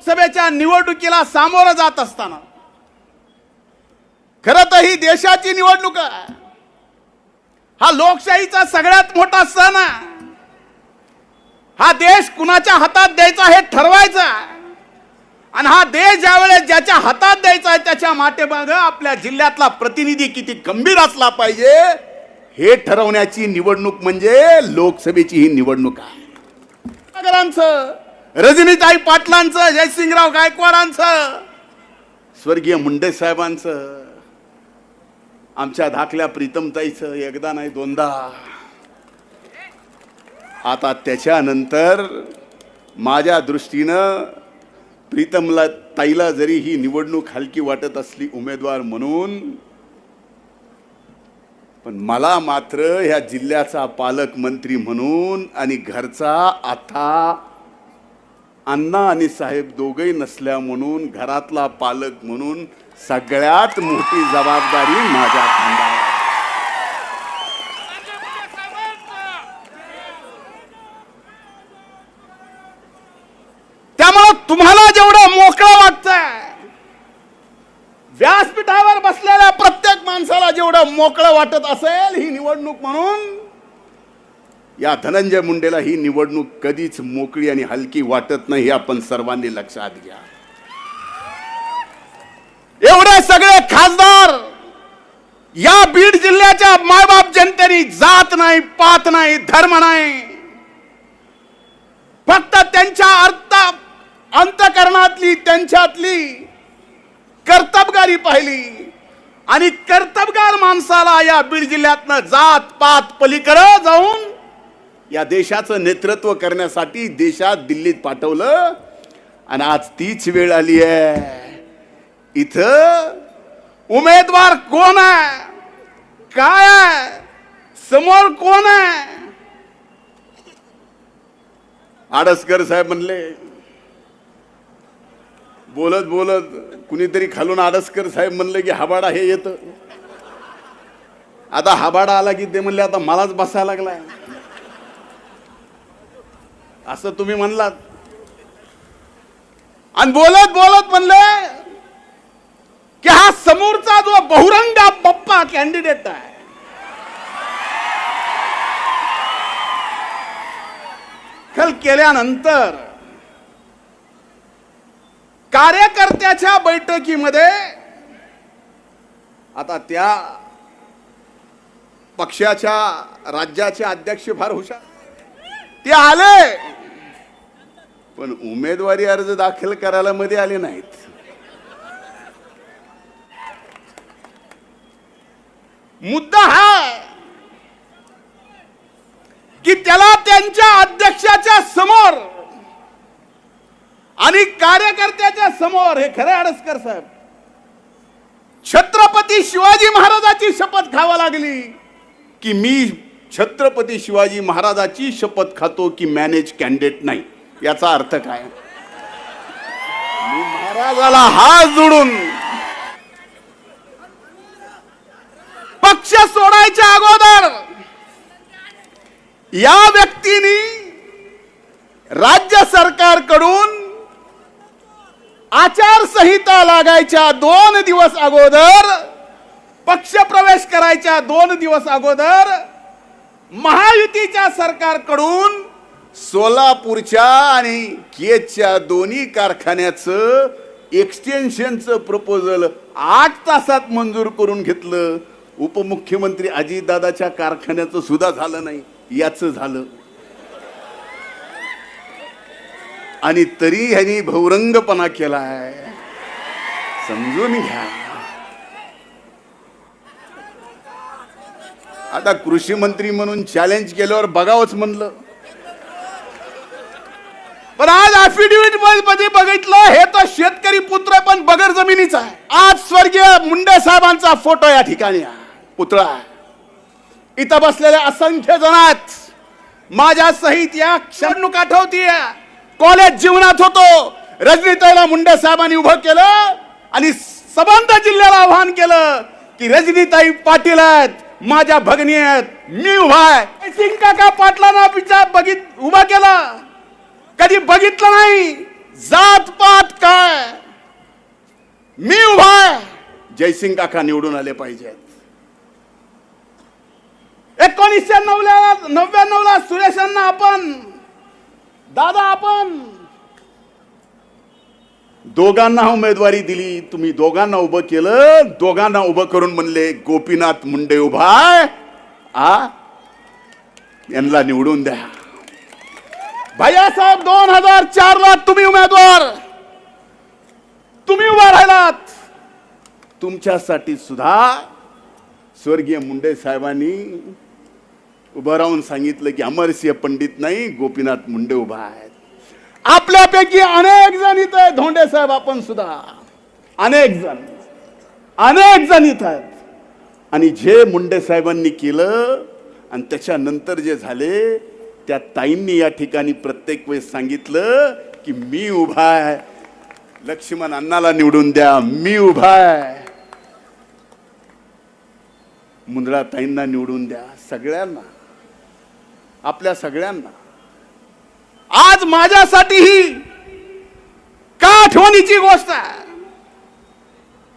लोकसभेच्या निवडणुकीला सामोरं जात असताना. खरं तर ही देशाची निवडणूक आहे. हा लोकशाहीचा सगळ्यात मोठा सण आहे. हा देश कुणाच्या हातात द्यायचा हे ठरवायचा आणि हा देश ज्यावेळेस ज्याच्या हातात द्यायचा आहे त्याच्या माटेमाग आपल्या जिल्ह्यातला प्रतिनिधी किती गंभीर असला पाहिजे हे ठरवण्याची निवडणूक म्हणजे लोकसभेची ही निवडणूक आहे. नगरांचं रजनीताई पाटलांचं जयसिंगराव गायकवाडांचं स्वर्गीय मुंडे साहेबांचं आमच्या धाकल्या प्रीतमताईचं एकदा नाही दोनदा. आता त्याच्यानंतर माझ्या दृष्टीनं प्रीतमला ताईला जरी ही निवडणूक हलकी वाटत असली उमेदवार म्हणून पण मला मात्र ह्या जिल्ह्याचा पालकमंत्री म्हणून आणि घरचा आता अण्णा आणि साहेब दोघही नसल्या म्हणून घरातला पालक म्हणून सगळ्यात मोठी जबाबदारी माझ्या खांद्यावर त्यामुळं तुम्हाला जेवढं मोकळं वाटतंय व्यासपीठावर बसलेल्या प्रत्येक माणसाला जेवढं मोकळं वाटत असेल ही निवडणूक म्हणून या धनंजय मुंडेला ही निवडणूक कधीच मोकळी आणि हलकी वाटत नाही हे आपण सर्वांनी लक्षात घ्या. एवढे सगळे खासदार या बीड जिल्ह्याच्या मायबाप जनतेने जात नाही पात नाही धर्म नाही. फक्त त्यांच्या अर्थ अंतकरणातली त्यांच्यातली कर्तबगारी पाहिली. आणि कर्तबगार माणसाला या बीड जिल्ह्यातनं जात पात पलीकडं जाऊन या देशाचं नेतृत्व करण्यासाठी देशात दिल्लीत पाठवलं. आणि आज तीच वेळ आली आहे. इथं उमेदवार कोण आहे? काय आहे? समोर कोण आहे? आडसकर साहेब म्हणले बोलत बोलत कुणीतरी खालून आडसकर साहेब म्हणले की हाबाडा हे येतं. आता हाबाडा आला की ते म्हणले आता मलाच बसायला लागलाय. असं तुम्ही म्हणलात. आणि बोलत बोलत म्हणले की हा समोरचा जो बहुरंगा बाप्पा कॅन्डिडेट आहे खल केल्यानंतर कार्यकर्त्याच्या बैठकीमध्ये आता त्या पक्षाच्या राज्याचे अध्यक्ष फार हुशार. ते आले. पण उमेदवारी अर्ज दाखल करायला मध्ये आले नाहीत. मुद्दा हा की त्याला त्यांच्या अध्यक्षाच्या समोर आणि कार्यकर्त्याच्या समोर हे खरे आडसकर साहेब छत्रपती शिवाजी महाराजाची शपथ खावा लागली की मी छत्रपती शिवाजी महाराजाची शपथ खातो की मॅनेज कॅन्डिडेट नाही. याचा अर्थ काय? महाराजाला हात जोडून पक्ष सोडायच्या अगोदर या व्यक्तीनी राज्य सरकारकडून आचारसंहिता लागायच्या दोन दिवस अगोदर पक्ष प्रवेश करायच्या दोन दिवस अगोदर महायुतीच्या सरकारकडून सोलापूरच्या आणि केजच्या दोन्ही कारखान्याचं एक्सटेन्शनचं प्रपोजल आठ तासात मंजूर करून घेतलं. उपमुख्यमंत्री अजितदादाच्या कारखान्याचं सुद्धा झालं नाही. याचं झालं. आणि तरी ह्यांनी भौरंगपणा केलाय. समजून घ्या. आता कृषी मंत्री म्हणून चॅलेंज केल्यावर बघावंच म्हणलं. पण आज अफिडेव्हिटमध्ये बघितलं हे तर शेतकरी पुत्र पण बगर जमिनीचा आहे. आज स्वर्गीय मुंडे साहेबांचा फोटो या ठिकाणी पुतळा इथं बसलेले असंख्य जण आहेत माझ्या सहित या क्षणूक आठवतीय. कॉलेज जीवनात होतो. रजनीताईला मुंडे साहेबांनी उभं केलं आणि सबंध जिल्ह्याला आव्हान केलं की रजनीताई पाटील आहेत. माझ्या भगनी आहेत मी उभा आहे. सिंग काका पाटलांना पिचा बघित उभा केला. कधी बघितलं नाही. जात पात काय? मी उभा आहे. जयसिंग काका निवडून आले पाहिजेत. एकोणीसशे नवला नव्याण्णवला सुरेशांना आपण दादा आपण दोघांना उमेदवारी दिली. तुम्ही दोघांना उभं केलं. दोघांना उभं करून म्हणले गोपीनाथ मुंडे उभा आ? यांना निवडून द्या. भैयासाहेब दोन हजार चार ला तुम्ही उमेदवार. तुम्ही उभा राहिलात. तुमच्यासाठी सुद्धा स्वर्गीय मुंडे साहेबांनी उभं राहून सांगितलं की अमरसिंह पंडित नाही गोपीनाथ मुंडे उभा आहेत. आपल्यापैकी अनेक जण इथं आहेत. धोंडे साहेब आपण सुद्धा. अनेक जण. अनेक जण इथं आहेत. आणि जे मुंडे साहेबांनी केलं आणि त्याच्यानंतर जे झाले त्या ताईंनी या ठिकाणी प्रत्येक वेळेस सांगितलं की मी उभा आहे. लक्ष्मण अण्णाला निवडून द्या. मी उभा आहे. मुंदळा ताईंना निवडून द्या. सगळ्यांना. आपल्या सगळ्यांना. आज माझ्यासाठीही का आठवणीची गोष्ट आहे?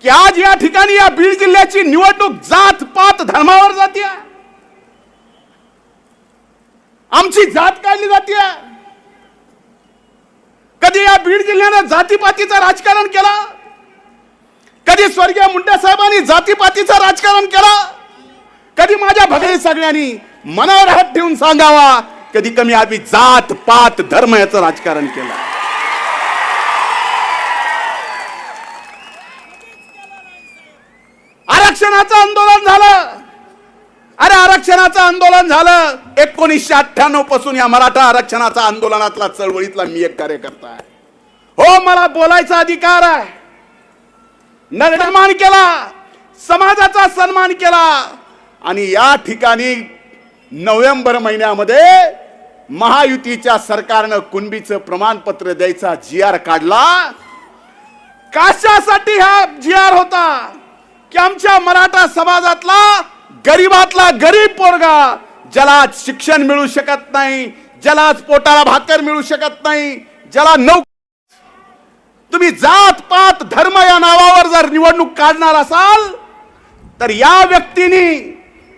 की आज या ठिकाणी या बीड जिल्ह्याची निवडणूक जात पात धर्मावर जाते आमची जात काढली जाते कधी या बीड जिल्ह्यानं जातीपातीचं राजकारण केलं? कधी स्वर्गीय मुंडे साहेबांनी जातीपातीचं राजकारण केलं? कधी माझ्या भगिनी सगळ्यांनी मनावर हात ठेवून सांगावा कधी कमी आम्ही जात पात धर्म याचं राजकारण केलं. आरक्षणाचं आंदोलन झालं. अरे आरक्षणाचं आंदोलन झालं. एकोणीसशे अठ्ठ्याण्णवपासून या मराठा आरक्षणाचा आंदोलनातला चळवळीतला मी एक कार्यकर्ता आहे. हो मला बोलायचा अधिकार आहे. निर्माण केला. समाजाचा सन्मान केला. आणि या ठिकाणी नोव्हेंबर महिन्यामध्ये महायुतीच्या सरकारनं कुणबीचं प्रमाणपत्र द्यायचा जी आर काढला कशासाठी हा जी आर होता. की आमच्या मराठा समाजातला गरीबातला गरीब पोरगा ज्याला शिक्षण मिळू शकत नाही ज्याला पोटाला भाकर मिळू शकत नाही ज्याला नौ तुम्ही जात पात धर्म या नावावर जर निवडणूक काढणार असाल तर या व्यक्तीने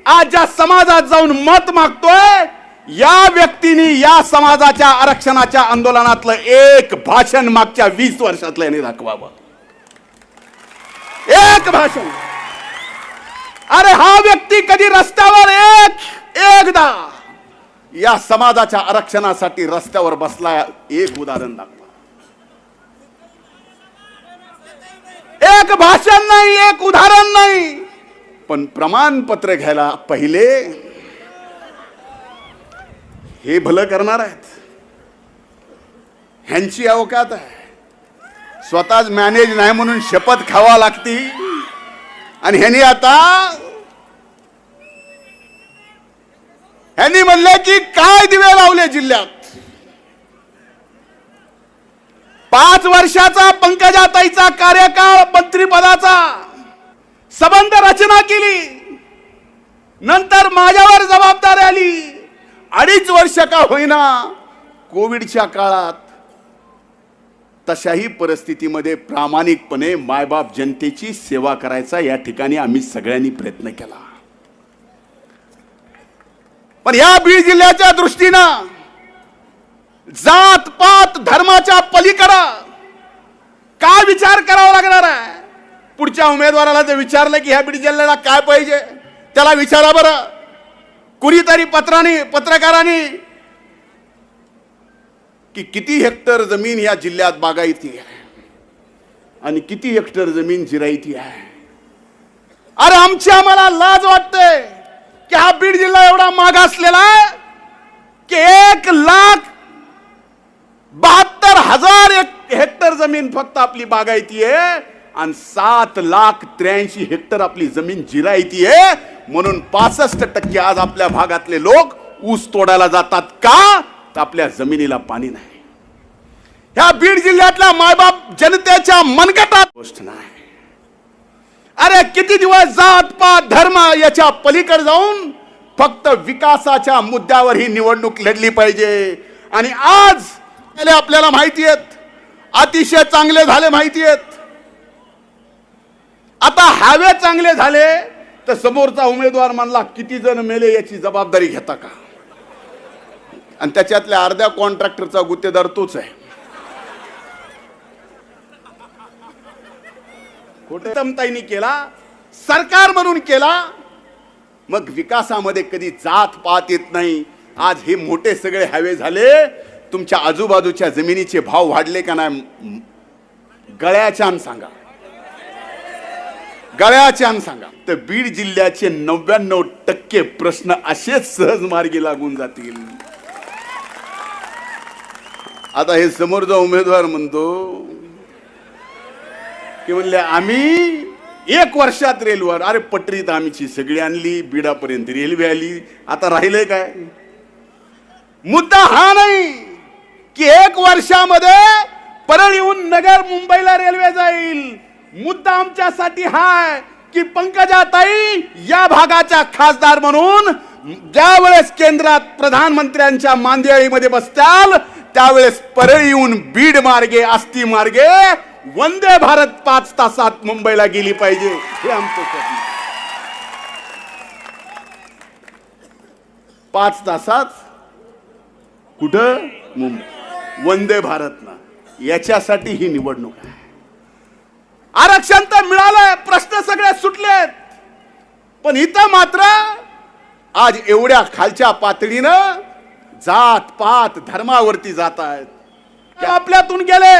आज ज्या समाजात जाऊन मत मागतोय या व्यक्तीने या समाजाच्या आरक्षणाच्या आंदोलनातलं एक भाषण मागच्या वीस वर्षातलं याने दाखवावं. एक भाषण. अरे हा व्यक्ती कधी रस्त्यावर एक एकदा या समाजाच्या आरक्षणासाठी रस्त्यावर बसला एक उदाहरण दाखवा. एक भाषण नाही एक उदाहरण नाही पण प्रमाणपत्र घ्यायला पहिले हे भलं करणार आहेत. ह्यांची अवकात आहे. स्वतःच मॅनेज नाही म्हणून शपथ खावा लागती. आणि ह्यांनी आता ह्यांनी म्हणले की काय दिवे लावले जिल्ह्यात. पाच वर्षाचा पंकजाताईचा कार्यकाळ मंत्रीपदाचा संबंध रचना केली. नंतर माझ्यावर जबाबदारी आली. अडीच वर्ष का होईना कोविडच्या काळात तशाही परिस्थितीमध्ये प्रामाणिकपणे मायबाप जनतेची सेवा करायचा या ठिकाणी आम्ही सगळ्यांनी प्रयत्न केला. पण या बीड जिल्ह्याच्या दृष्टीनं जात पात धर्माच्या पलीकडं काय विचार करावा लागणार आहे? पुढच्या उमेदवाराला जर विचारलं की ह्या बीड जिल्ह्याला काय पाहिजे? त्याला विचारा बरं. कुणीतरी पत्राने पत्रकारांनी की किती हेक्टर जमीन या जिल्ह्यात बागायती आहे? आणि किती हेक्टर जमीन जिरायती आहे? अरे आमची आम्हाला लाज वाटते की हा बीड जिल्हा एवढा मागासलेला आहे की एक लाख बहात्तर हजार एक हेक्टर जमीन फक्त आपली बागायती आहे. आणि सात लाख त्र्याऐंशी हेक्टर आपली जमीन जिरायती आहे. म्हणून पासष्ट टक्के आज आपल्या भागातले लोक ऊस तोडायला जातात का? तर आपल्या जमिनीला पाणी नाही. ह्या बीड जिल्ह्यातल्या मायबाप जनतेच्या मनगटात गोष्ट नाही. अरे किती दिवस जात पात धर्म याच्या पलीकडे जाऊन फक्त विकासाच्या मुद्द्यावर ही निवडणूक लढली पाहिजे. आणि आज आपल्याला माहिती आहेत. अतिशय चांगले झाले माहिती आहेत. आता हवे चांगले झाले तर समोरचा उमेदवार म्हणला किती जण मेले याची जबाबदारी घेता का? आणि त्याच्यातल्या अर्ध्या कॉन्ट्रॅक्टरचा गुत्तेदार तोच आहे. खोटेतमताईनी केला सरकार म्हणून केला मग विकासामध्ये कधी जात पात येत नाही. आज हे मोठे सगळे हायवे झाले तुमच्या आजूबाजूच्या जमिनीचे भाव वाढले का नाही गळ्याच्या गळ्याच्यान सांगा. गळ्याच्यान सांगा. तर बीड जिल्ह्याचे नव्याण्णव टक्के प्रश्न असेच सहज मार्गी लागून जातील. आता हे समोरचा उमेदवार म्हणतो की म्हणले आम्ही एक वर्षात रेल्वेवर अरे पटरीत आम्हीची सगळी आणली बीडापर्यंत रेल्वे आली. आता राहिलंय काय? मुद्दा हा नाही की एक वर्षामध्ये परळीहून नगर मुंबईला रेल्वे जाईल. मुद्दा आमच्यासाठी हाय की पंकजाताई या भागाच्या खासदार म्हणून ज्यावेळेस केंद्रात प्रधानमंत्र्यांच्या मांदियाळीमध्ये बसताल त्यावेळेस परळीहून बीड मार्गे आस्ती मार्गे वंदे भारत पाच तासात मुंबईला गेली पाहिजे हे आमचं स्वप्न पाच तासात कुठं? मुंबई. वंदे भारतनं याच्यासाठी ही निवडणूक आहे. आरक्षण तर मिळालंय प्रश्न सगळे सुटलेत. पण इथं मात्र आज एवढ्या खालच्या पातळीनं जात पात धर्मावरती जात आहेत आपल्यातून गेले.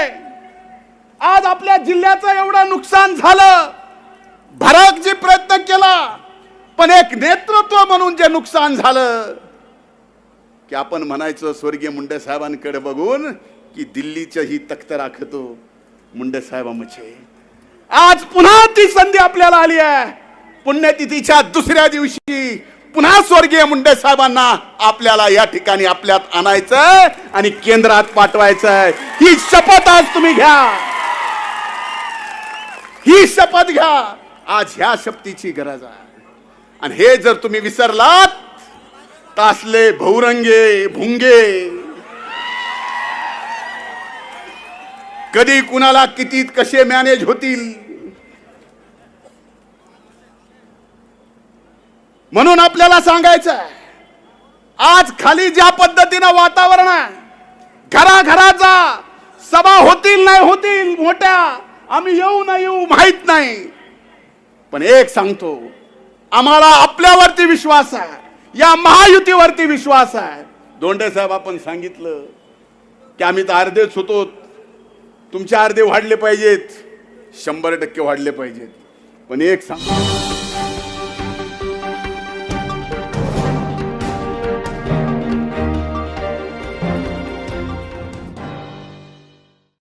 आज आपल्या जिल्ह्याचं एवढं नुकसान झालं. भरकजी प्रयत्न केला पण एक नेतृत्व म्हणून जे नुकसान झालं की आपण म्हणायचं स्वर्गीय मुंडे साहेबांकडे बघून की दिल्लीचं ही तख्त राखतो मुंडे साहेबांचे आज पुन्हा ती संधी आपल्याला आली आहे. पुण्यतिथीच्या दुसऱ्या दिवशी पुन्हा स्वर्गीय मुंडे साहेबांना आपल्याला या ठिकाणी आपल्यात आणायचंय आणि केंद्रात पाठवायचंय. ही शपथ आज तुम्ही घ्या. ही शपथ घ्या. आज ह्या शपथीची गरज आहे. आणि हे जर तुम्ही विसरलात तासले भौरंगे भुंगे कधी कुणाला किती कसे मॅनेज होतील? म्हणून आपल्याला सांगायचं आज खाली ज्या पद्धतीनं वातावरण आहे घराघराचा सभा होतील नाही होतील मोठ्या आम्ही येऊ नाही येऊ माहीत नाही. पण एक सांगतो आम्हाला आपल्यावरती विश्वास आहे या महायुतीवरती विश्वास आहे. दोंडे साहेब आपण सांगितलं की आम्ही तर अर्धेच होतो तुमचे अर्धे वाढले पाहिजेत. शंभर टक्के वाढले पाहिजेत. पण एक सांग.